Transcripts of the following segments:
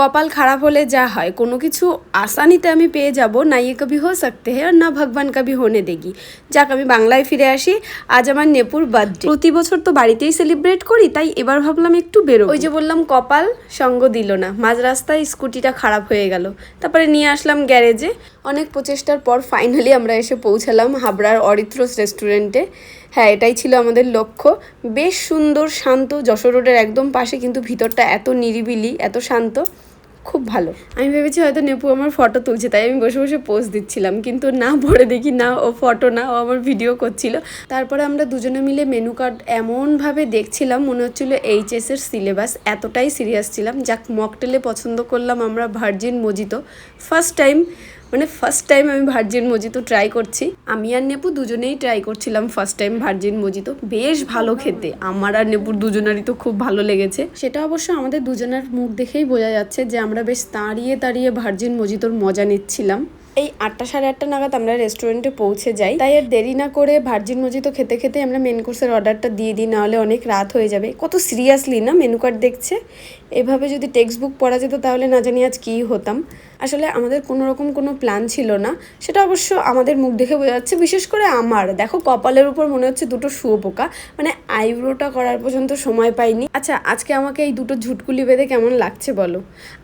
কপাল খারাপ হলে যা হয়, কোনো কিছু আসানিতে আমি পেয়ে যাব, না ইয়ে কবি হো সকতে হ্যাঁ আর না ভগবান কবি হোনে দেগি। যাক, আমি বাংলায় ফিরে আসি। আজ আমার নেপুর বার্থডে প্রতি বছর তো বাড়িতেই সেলিব্রেট করি, তাই এবার ভাবলাম একটু বেরো ওই যে বললাম, কপাল সঙ্গ দিল না। মাঝ রাস্তায় স্কুটিটা খারাপ হয়ে গেল। তারপরে নিয়ে আসলাম গ্যারেজে। অনেক প্রচেষ্টার পর ফাইনালি আমরা এসে পৌঁছালাম হাবড়ার অরিত্রস রেস্টুরেন্টে হ্যাঁ এটাই ছিল আমাদের লক্ষ্য। বেশ সুন্দর, শান্ত যশোর রোডের একদম পাশে কিন্তু ভিতরটা এত নিরিবিলি, এত শান্ত, খুব ভালো। আমি ভেবেছি হয়তো নেপু আমার ফটো তুলছে, তাই আমি বসে বসে পোজ দিচ্ছিলাম, কিন্তু না, পরে দেখি না, ও ফটো না, ও আমার ভিডিও করছিল। তারপরে আমরা দুজনে মিলে মেনু কার্ড এমনভাবে দেখছিলাম, মনে হচ্ছিল এইচএসের সিলেবাস এতটাই সিরিয়াস ছিলাম। যাক মকটেলে পছন্দ করলাম আমরা ভার্জিন মজিতো ফার্স্ট টাইম মানে ফার্স্ট টাইম আমি ভার্জিন মজিতো ট্রাই করছি। আমি আর নেপু দুজনেই ট্রাই করছিলাম ফার্স্ট টাইম ভার্জিন মজিতো বেশ ভালো খেতে। আমার আর নেপুর দুজনারই তো খুব ভালো লেগেছে। সেটা অবশ্য আমাদের দুজনের মুখ দেখেই বোঝা যাচ্ছে যে আমরা বেশ দাঁড়িয়ে দাঁড়িয়ে ভার্জিন মজিতোর মজা নিচ্ছিলাম। এই আটটা সাড়ে আটটা নাগাদ আমরা রেস্টুরেন্টে পৌঁছে যাই। তাই আর দেরি না করে ভার্জিন মজিতো খেতে খেতে আমরা মেন কোর্সের অর্ডারটা দিয়ে দিই, নাহলে অনেক রাত হয়ে যাবে। কত সিরিয়াসলি না মেনু কার্ড দেখছে? এভাবে যদি টেক্সট বুক পড়া যেত তাহলে না জানি আজ কী হতাম। আসলে আমাদের কোনো রকম কোনো প্ল্যান ছিল না। সেটা অবশ্য আমাদের মুখ দেখে বোঝা যাচ্ছে, বিশেষ করে আমার। দেখো, কপালের উপর মনে হচ্ছে দুটো শুয়োপোকা মানে আইব্রোটা করার পর্যন্ত সময় পাইনি। আচ্ছা আজকে আমাকে এই দুটো ঝুটকুলি বেঁধে কেমন লাগছে বলো?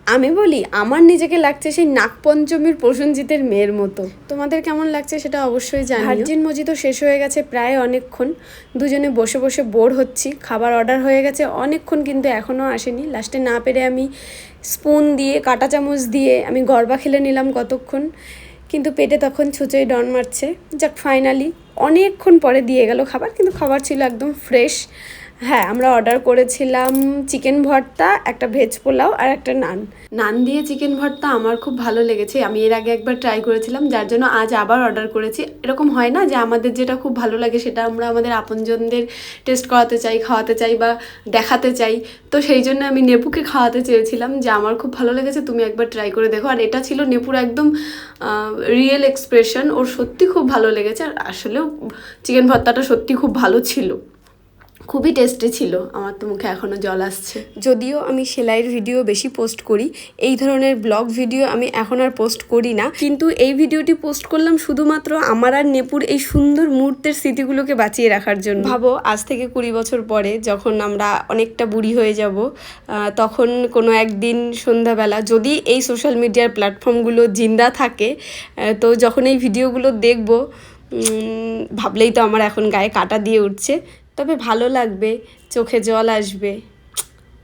আমি বলি, আমার নিজেকে লাগছে সেই নাগপঞ্চমীর প্রসেনজিতের মেয়ের মতো। তোমাদের কেমন লাগছে সেটা অবশ্যই জানি ভার্জিন মজি তো শেষ হয়ে গেছে প্রায় অনেকক্ষণ। দুজনে বসে বসে বোর হচ্ছি। খাবার অর্ডার হয়ে গেছে। অনেকক্ষণ কিন্তু এখনও আসেনি। লাস্টে না পেরে আমি স্পুন দিয়ে, কাঁটা চামচ দিয়ে আমি গরবা খেলে নিলাম কতক্ষণ। কিন্তু পেটে তখন ছুঁচোয় ডন মারছে। যাক ফাইনালি অনেকক্ষণ পরে দিয়ে গেল খাবার, কিন্তু খাবার ছিল একদম ফ্রেশ হ্যাঁ আমরা অর্ডার করেছিলাম চিকেন ভর্তা, একটা ভেজ পোলাও আর একটা নান নান দিয়ে চিকেন ভর্তা আমার খুব ভালো লেগেছে। আমি এর আগে একবার ট্রাই করেছিলাম, যার জন্য আজ আবার অর্ডার করেছি। এরকম হয় না যে আমাদের যেটা খুব ভালো লাগে সেটা আমরা আমাদের আপনজনদের টেস্ট করাতে চাই, খাওয়াতে চাই বা দেখাতে চাই। তো সেই জন্য আমি নেপুকে খাওয়াতে চেয়েছিলাম যে আমার খুব ভালো লেগেছে, তুমি একবার ট্রাই করে দেখো। আর এটা ছিল নেপুর একদম রিয়েল এক্সপ্রেশন ওর সত্যি খুব ভালো লেগেছে। আর আসলেও চিকেন ভর্তাটা সত্যি খুব ভালো ছিল। খুবই টেস্টি ছিল। আমার তো মুখে এখনও জল আসছে। যদিও আমি সেলাইয়ের ভিডিও বেশি পোস্ট করি এই ধরনের ব্লগ ভিডিও আমি এখন আর পোস্ট করি না। কিন্তু এই ভিডিওটি পোস্ট করলাম শুধুমাত্র আমার আর নেপুর এই সুন্দর মুহূর্তের স্মৃতিগুলোকে বাঁচিয়ে রাখার জন্য। ভাবো আজ থেকে কুড়ি বছর পরে যখন আমরা অনেকটা বুড়ি হয়ে যাব তখন কোনো একদিন সন্ধ্যাবেলা যদি এই সোশ্যাল মিডিয়ার প্ল্যাটফর্মগুলো জিন্দা থাকে তো যখন এই ভিডিওগুলো দেখব ভাবলেই তো আমার এখন গায়ে কাটা দিয়ে উঠছে। তবে ভালো লাগবে, চোখে জল আসবে।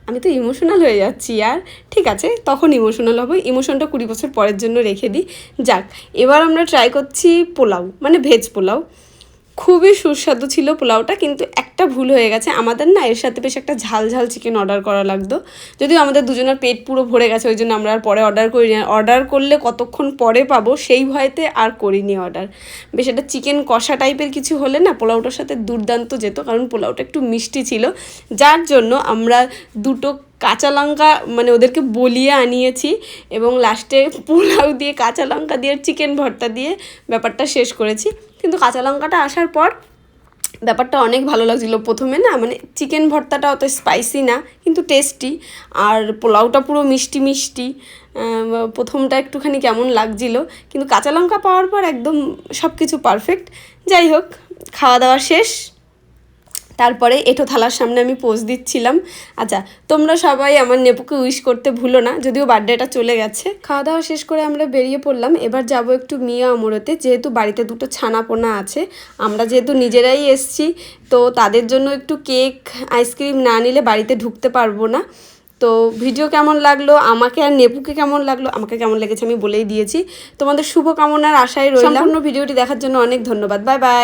আমি তো ইমোশনাল হয়ে যাচ্ছি, আর ঠিক আছে, তখন ইমোশনাল হব। ইমোশনটা কুড়ি বছর পরের জন্য রেখে দিই। যাক, এবার আমরা ট্রাই করছি পোলাও মানে ভেজ পোলাও। খুবই সুস্বাদু ছিল পোলাওটা, কিন্তু একটা ভুল হয়ে গেছে। আমাদের না, এর সাথে বেশ একটা ঝাল ঝাল চিকেন অর্ডার করা লাগতো। যদিও আমাদের দুজনের পেট পুরো ভরে গেছে, ওই জন্য আমরা আর পরে অর্ডার করি না। অর্ডার করলে কতক্ষণ পরে পাবো, সেই ভয়তে আর করিনি অর্ডার বেশ একটা চিকেন কষা টাইপের কিছু হলে না, পোলাওটার সাথে দুর্দান্ত যেত, কারণ পোলাওটা একটু মিষ্টি ছিল। যার জন্য আমরা দুটো কাঁচা লঙ্কা মানে ওদেরকে বলিয়ে আনিয়েছি এবং লাস্টে পোলাও দিয়ে, কাঁচা লঙ্কা দিয়ে চিকেন ভর্তা দিয়ে ব্যাপারটা শেষ করেছি। কিন্তু কাঁচা লঙ্কাটা আসার পর ব্যাপারটা অনেক ভালো লাগছিল। প্রথমে না মানে চিকেন ভর্তাটা অত স্পাইসি না, কিন্তু টেস্টি আর পোলাওটা পুরো মিষ্টি মিষ্টি প্রথমটা একটুখানি কেমন লাগছিল। কিন্তু কাঁচা লঙ্কা পাওয়ার পর একদম সব কিছু পারফেক্ট যাই হোক, খাওয়া দাওয়া শেষ। তারপরে এঁঠো থালার সামনে আমি পোজ দিচ্ছিলাম। আচ্ছা তোমরা সবাই আমার নেপুকে উইশ করতে ভুলো না, যদিও বার্থডেটা চলে গেছে। খাওয়া দাওয়া শেষ করে আমরা বেরিয়ে পড়লাম। এবার যাব একটু মিয়া অমরতে, যেহেতু বাড়িতে দুটো ছানা পোনা আছে, আমরা যেহেতু নিজেরাই এসছি, তো তাদের জন্য একটু কেক আইসক্রিম না নিলে বাড়িতে ঢুকতে পারব না। তো ভিডিও কেমন লাগল? আমাকে আর নেপুকে কেমন লাগল? আমাকে কেমন লেগেছে আমি বলেই দিয়েছি। তোমাদের শুভকামনার আশায় রইলাম। ভিডিওটি দেখার জন্য অনেক ধন্যবাদ। Bye bye